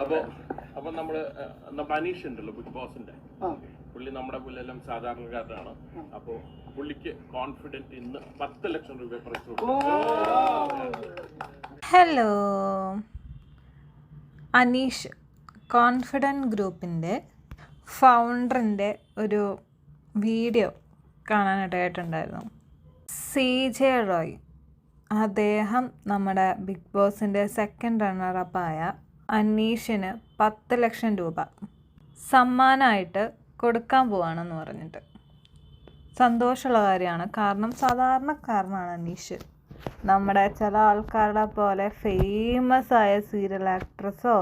അപ്പൊ അപ്പൊ നമ്മൾ അനീഷ് ഉണ്ടല്ലോ ബിഗ് ബോസിന്റെ. പുള്ളി നമ്മുടെ പുല്ലെല്ലാം സാധാരണക്കാരനാണ്. അപ്പൊ പുള്ളിക്ക് കോൺഫിഡന്റ് ഇന്ന് പത്ത് ലക്ഷം രൂപ പ്രൈസ് ഹലോ അനീഷ് കോൺഫിഡന്റ് ഗ്രൂപ്പിന്റെ ഫൗണ്ടറിന്റെ ഒരു വീഡിയോ കാണാനിടയായിട്ടുണ്ടായിരുന്നു സി ജെ റോയ് അദ്ദേഹം നമ്മുടെ ബിഗ് ബോസിന്റെ സെക്കൻഡ് റണ്ണറപ്പായ അനീഷിന് പത്ത് ലക്ഷം രൂപ. സമ്മാനമായിട്ട് കൊടുക്കാൻ പോവാണെന്ന് പറഞ്ഞിട്ട്. സന്തോഷമുള്ള കാര്യമാണ്. കാരണം സാധാരണക്കാരനാണ് അനീഷ്. നമ്മുടെ ചില ആൾക്കാരുടെ പോലെ ഫേമസ് ആയ സീരിയൽ ആക്ട്രസ്സോ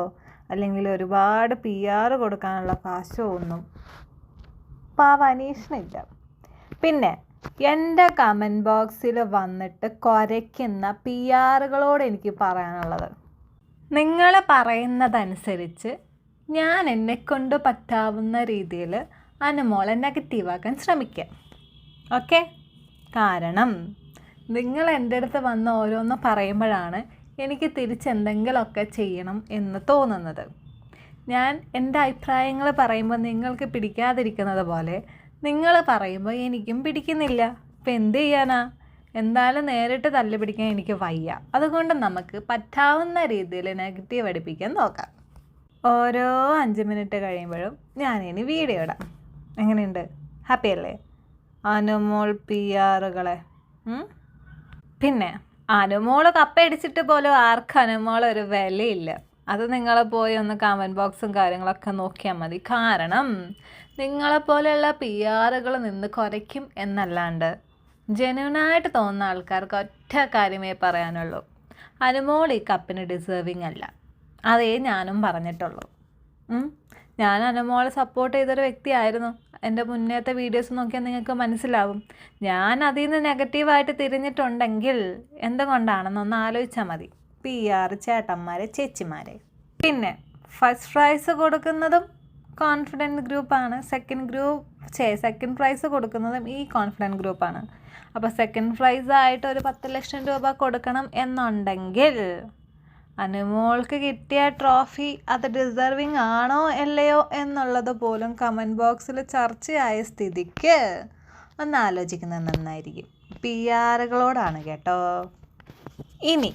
അല്ലെങ്കിൽ ഒരുപാട് പി ആർ കൊടുക്കാനുള്ള കാശോ ഒന്നും പാവ അനീഷിനില്ല. പിന്നെ എന്റെ കമന്റ് ബോക്സിൽ വന്നിട്ട് കുരയ്ക്കുന്ന പി ആറുകളോട് എനിക്ക് പറയാനുള്ളത്. നിങ്ങൾ പറയുന്നതനുസരിച്ച് ഞാൻ എന്നെക്കൊണ്ട് പറ്റാവുന്ന രീതിയിൽ അനുമോളെ നെഗറ്റീവാക്കാൻ ശ്രമിക്കാം. ഓക്കെ കാരണം നിങ്ങൾ എന്റെ അടുത്ത് വന്ന് ഓരോന്ന് പറയുമ്പോഴാണ് എനിക്ക് തിരിച്ചെന്തെങ്കിലുമൊക്കെ ചെയ്യണം എന്ന് തോന്നുന്നത്. ഞാൻ എന്റെ അഭിപ്രായങ്ങൾ പറയുമ്പോൾ നിങ്ങൾക്ക് പിടിക്കാതിരിക്കുന്നത് പോലെ നിങ്ങൾ പറയുമ്പോൾ എനിക്കും പിടിക്കുന്നില്ല. ഇപ്പം എന്ത് ചെയ്യാനാ? എന്തായാലും നേരിട്ട് തല്ല് പിടിക്കാൻ എനിക്ക് വയ്യ. അതുകൊണ്ട് നമുക്ക് പറ്റാവുന്ന രീതിയിൽ നെഗറ്റീവ് അടിപ്പിക്കാൻ നോക്കാം. ഓരോ അഞ്ച് മിനിറ്റ് കഴിയുമ്പോഴും ഞാനിനി വീഡിയോ ഇടാം. എങ്ങനെയുണ്ട്? ഹാപ്പി അല്ലേ? അനുമോൾ പി ആറുകളെ പിന്നെ അനുമോൾ കപ്പയടിച്ചിട്ട് പോലും ആർക്ക് അനുമോൾ ഒരു വിലയില്ല. അത് നിങ്ങൾ പോയി ഒന്ന് കമന്റ് ബോക്സും കാര്യങ്ങളൊക്കെ നോക്കിയാൽ മതി. കാരണം നിങ്ങളെപ്പോലെയുള്ള പി ആറുകൾ നിന്ന് കുറയ്ക്കും എന്നല്ലാണ്ട്. ജെന്യൂനായിട്ട് തോന്നുന്ന ആൾക്കാർക്ക് ഒറ്റ കാര്യമേ പറയാനുള്ളൂ. അനുമോൾ ഈ കപ്പിന് ഡിസേർവിങ് അല്ല. അതേ ഞാനും പറഞ്ഞിട്ടുള്ളൂ. ഞാൻ അനുമോളെ സപ്പോർട്ട് ചെയ്തൊരു വ്യക്തിയായിരുന്നു. എന്റെ മുന്നേത്തെ വീഡിയോസ് നോക്കിയാൽ നിങ്ങൾക്ക് മനസ്സിലാവും. ഞാൻ അതിൽ നിന്ന് നെഗറ്റീവായിട്ട് തിരിഞ്ഞിട്ടുണ്ടെങ്കിൽ എന്തുകൊണ്ടാണെന്നൊന്ന് ആലോചിച്ചാൽ മതി. പി ആർ ചേട്ടന്മാരെ ചേച്ചിമാരെ. പിന്നെ ഫസ്റ്റ് പ്രൈസ് കൊടുക്കുന്നതും കോൺഫിഡന്റ് ഗ്രൂപ്പാണ്. സെക്കൻഡ് ഗ്രൂപ്പ് ചേ സെക്കൻഡ് പ്രൈസ് കൊടുക്കുന്നതും ഈ കോൺഫിഡന്റ് ഗ്രൂപ്പാണ്. അപ്പോൾ സെക്കൻഡ് പ്രൈസ് ആയിട്ട് ഒരു പത്ത് ലക്ഷം രൂപ കൊടുക്കണം എന്നുണ്ടെങ്കിൽ അനുമോൾക്ക് കിട്ടിയ ട്രോഫി അത് ഡിസേർവിങ് ആണോ അല്ലയോ എന്നുള്ളത് പോലും കമന്റ് ബോക്സിൽ ചർച്ചയായ സ്ഥിതിക്ക് ഒന്ന് ആലോചിക്കുന്നത് നന്നായിരിക്കും. പി ആറുകളോടാണ് കേട്ടോ. ഇനി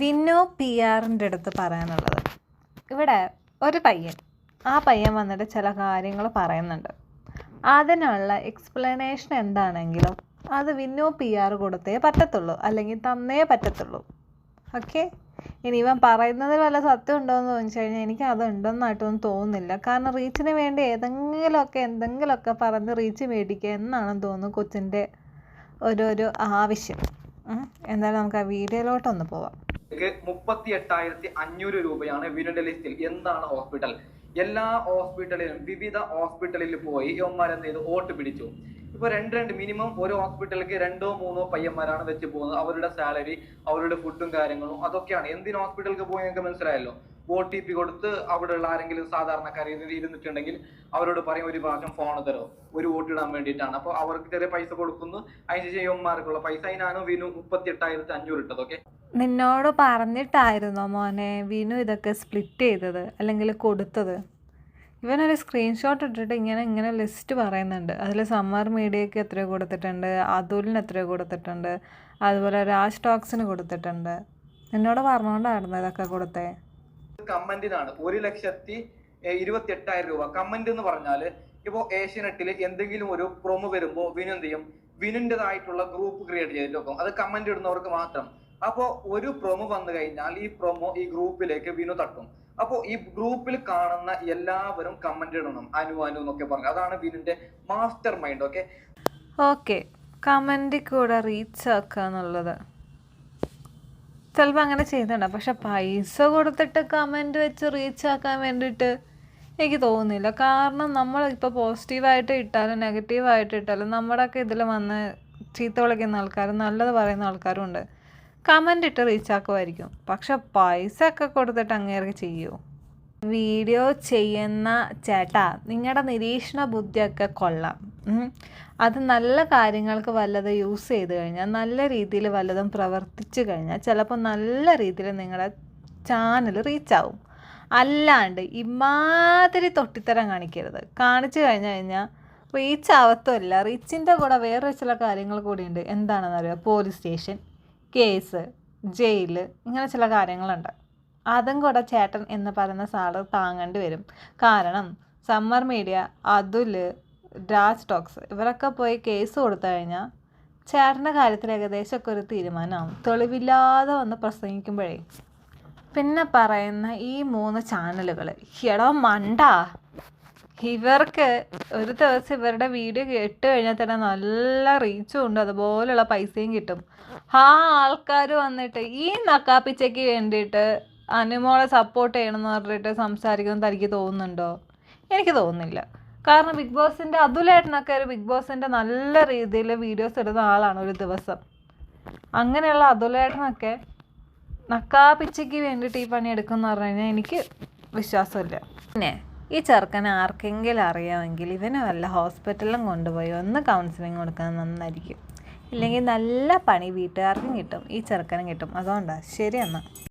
വിനു പി ആറിന്റെ അടുത്ത് പറയാനുള്ളത്. ഇവിടെ ഒരു പയ്യൻ ആ പയ്യൻ വന്നിട്ട് ചില കാര്യങ്ങൾ പറയുന്നുണ്ട്. അതിനുള്ള എക്സ്പ്ലനേഷൻ എന്താണെങ്കിലും അത് വിന്നോ പി ആർ കൊടുത്തേ പറ്റത്തുള്ളൂ. അല്ലെങ്കിൽ തന്നേ പറ്റത്തുള്ളൂ. ഓക്കെ ഇനി ഇവൻ പറയുന്നതിൽ വല്ല സത്യം ഉണ്ടോ എന്ന് ചോദിച്ചു കഴിഞ്ഞാൽ എനിക്ക് അത് ഉണ്ടെന്നായിട്ടൊന്നും തോന്നുന്നില്ല. കാരണം റീച്ചിന് വേണ്ടി ഏതെങ്കിലുമൊക്കെ എന്തെങ്കിലുമൊക്കെ പറഞ്ഞ് റീച്ച് മേടിക്കുക എന്നാണെന്ന് തോന്നുന്നു കൊച്ചിന്റെ ഒരു ഒരു ആവശ്യം. എന്തായാലും നമുക്ക് ആ വീഡിയോയിലോട്ടൊന്ന് പോവാം. മുപ്പത്തി എട്ടായിരത്തി അഞ്ഞൂറ് രൂപയാണ് വിനുന്റെ ലിസ്റ്റിൽ. എന്താണ് ഹോസ്പിറ്റൽ? എല്ലാ ഹോസ്പിറ്റലിലും വിവിധ ഹോസ്പിറ്റലിൽ പോയി ഇവന്മാർ എന്ത് ചെയ്തു? വോട്ട് പിടിച്ചു. ഇപ്പൊ രണ്ട് രണ്ട് മിനിമം ഒരു ഹോസ്പിറ്റലിലേക്ക് രണ്ടോ മൂന്നോ പയ്യന്മാരാണ് വെച്ച് പോകുന്നത്. അവരുടെ സാലറി അവരുടെ ഫുഡും കാര്യങ്ങളും അതൊക്കെയാണ്. എന്തിന് ഹോസ്പിറ്റലിലേക്ക് പോയി നിങ്ങൾക്ക് മനസ്സിലായല്ലോ? ഒ ടി പി കൊടുത്ത് അവിടെയുള്ള ആരെങ്കിലും സാധാരണക്കാർ ഇരുന്ന് ഇരുന്നിട്ടുണ്ടെങ്കിൽ അവരോട് പറയും ഒരു പ്രാവശ്യം ഫോൺ തരോ? ഒരു വോട്ട് ഇടാൻ വേണ്ടിയിട്ടാണ്. അപ്പോൾ അവർക്ക് ചെറിയ പൈസ കൊടുക്കുന്നു. അതിന് ചെയ്യന്മാർക്കുള്ള പൈസ അതിനാണ് വിനു മുപ്പത്തി എട്ടായിരത്തി അഞ്ഞൂറ് ഇട്ടത് ഓക്കെ നിന്നോട് പറഞ്ഞിട്ടായിരുന്നോ മോനെ വിനു ഇതൊക്കെ സ്പ്ലിറ്റ് ചെയ്തത് അല്ലെങ്കിൽ കൊടുത്തത്? ഇവനൊരു സ്ക്രീൻഷോട്ട് ഇട്ടിട്ട് ഇങ്ങനെ ഇങ്ങനെ ലിസ്റ്റ് പറയുന്നുണ്ട്. അതിൽ സമ്മർ മീഡിയയ്ക്ക് എത്രയോ കൊടുത്തിട്ടുണ്ട് അതുലിന് എത്രയോ കൊടുത്തിട്ടുണ്ട് അതുപോലെ രാജ് ടോക്സിന് കൊടുത്തിട്ടുണ്ട്. നിന്നോട് പറഞ്ഞുകൊണ്ടായിരുന്നു ഇതൊക്കെ കൊടുത്തേ? കമന്റിനാണ് ഒരു ലക്ഷത്തി ഇരുപത്തി എട്ടായിരം രൂപ. കമന്റ് എന്ന് പറഞ്ഞാൽ ഇപ്പോ ഏഷ്യനെറ്റിൽ എന്തെങ്കിലും ഒരു പ്രൊമോ വരുമ്പോ വിനു എന്ത് ചെയ്യും? വിനുന്റെതായിട്ടുള്ള ഗ്രൂപ്പ് ക്രിയേറ്റ് ചെയ്തിട്ട് വെക്കും അത് കമന്റ് ഇടുന്നവർക്ക് മാത്രം. അപ്പോ ഒരു പ്രൊമോ വന്നു കഴിഞ്ഞാൽ ഈ പ്രൊമോ ഈ ഗ്രൂപ്പിലേക്ക് വിനു തട്ടും. അപ്പോ ഈ ഗ്രൂപ്പിൽ കാണുന്ന എല്ലാവരും കമന്റ് ഇടണം. അനു അനു എന്നൊക്കെ പറഞ്ഞു. അതാണ് വിനുന്റെ master mind okay okay comment കൂടെ റീച്ച് ആക്കുക എന്നുള്ളത്. ചിലപ്പോൾ അങ്ങനെ ചെയ്യുന്നുണ്ട് പക്ഷെ പൈസ കൊടുത്തിട്ട് കമന്റ് വെച്ച് റീച്ച് ആക്കാൻ വേണ്ടിയിട്ട് എനിക്ക് തോന്നുന്നില്ല. കാരണം നമ്മൾ ഇപ്പോൾ പോസിറ്റീവായിട്ട് ഇട്ടാലും നെഗറ്റീവായിട്ട് ഇട്ടാലും നമ്മുടെയൊക്കെ ഇതിൽ വന്ന് ചീത്ത വിളിക്കുന്ന ആൾക്കാരും നല്ലത് പറയുന്ന ആൾക്കാരും ഉണ്ട്. കമന്റ് ഇട്ട് റീച്ച് ആക്കുമായിരിക്കും. പക്ഷെ പൈസ ഒക്കെ കൊടുത്തിട്ട് അങ്ങേർക്ക് ചെയ്യുമോ വീഡിയോ ചെയ്യുന്ന ചേട്ടാ നിങ്ങളുടെ നിരീക്ഷണ ബുദ്ധിയൊക്കെ കൊള്ളാം. അത് നല്ല കാര്യങ്ങൾക്ക് വല്ലതും യൂസ് ചെയ്ത് കഴിഞ്ഞാൽ നല്ല രീതിയിൽ വല്ലതും പ്രവർത്തിച്ചു കഴിഞ്ഞാൽ ചിലപ്പോൾ നല്ല രീതിയിൽ നിങ്ങളുടെ ചാനൽ റീച്ച് ആവും. അല്ലാണ്ട് ഇമാതിരി തൊട്ടിത്തരം കാണിക്കരുത്. കാണിച്ചു കഴിഞ്ഞു കഴിഞ്ഞാൽ റീച്ച് ആവത്തുമല്ല. റീച്ചിന്റെ കൂടെ വേറെ ചില കാര്യങ്ങൾ കൂടിയുണ്ട്. എന്താണെന്ന് അറിയാം പോലീസ് സ്റ്റേഷൻ കേസ് ജയിൽ ഇങ്ങനെ ചില കാര്യങ്ങളുണ്ട്. അതും കൂടെ ചേട്ടൻ എന്ന് പറയുന്ന സാറ് താങ്ങേണ്ടി വരും. കാരണം summer media Atul Raj talks ഇവരൊക്കെ പോയി കേസ് കൊടുത്തു കഴിഞ്ഞാൽ ചേട്ടന്റെ കാര്യത്തിൽ ഏകദേശമൊക്കെ ഒരു തീരുമാനമാവും. തെളിവില്ലാതെ വന്ന് പ്രസംഗിക്കുമ്പോഴേ. പിന്നെ പറയുന്ന ഈ മൂന്ന് ചാനലുകൾ എടോ മണ്ട. ഇവർക്ക് ഒരു ദിവസം ഇവരുടെ വീഡിയോ കേട്ട് കഴിഞ്ഞാൽ തന്നെ നല്ല റീച്ചും ഉണ്ട്. അതുപോലെയുള്ള പൈസയും കിട്ടും. ആ ആൾക്കാർ വന്നിട്ട് ഈ നക്കാപ്പിച്ചയ്ക്ക് വേണ്ടിയിട്ട് അനുമോളെ സപ്പോർട്ട് ചെയ്യണം എന്ന് പറഞ്ഞിട്ട് സംസാരിക്കുന്നത് തനിക്ക് തോന്നുന്നുണ്ടോ? എനിക്ക് തോന്നുന്നില്ല. കാരണം ബിഗ് ബോസിന്റെ അതുലേട്ടനൊക്കെ ഒരു ബിഗ് ബോസിന്റെ നല്ല രീതിയിൽ വീഡിയോസ് ഇടുന്ന ആളാണ് ഒരു ദിവസം. അങ്ങനെയുള്ള അതുലേട്ടനൊക്കെ നക്കാപ്പിച്ചയ്ക്ക് വേണ്ടിയിട്ട് ഈ പണി എടുക്കുമെന്ന് പറഞ്ഞു കഴിഞ്ഞാൽ എനിക്ക് വിശ്വാസമില്ല. പിന്നെ ഈ ചെറുക്കനെ ആർക്കെങ്കിലും അറിയാമെങ്കിൽ ഇവനെ വല്ല ഹോസ്പിറ്റലിലും കൊണ്ടുപോയി ഒന്ന് കൗൺസിലിംഗ് കൊടുക്കാൻ നന്നായിരിക്കും. ഇല്ലെങ്കിൽ നല്ല പണി വീട്ടുകാർക്കും കിട്ടും ഈ ചെറുക്കനും കിട്ടും. അതുകൊണ്ടാണ് ശരി എന്നാൽ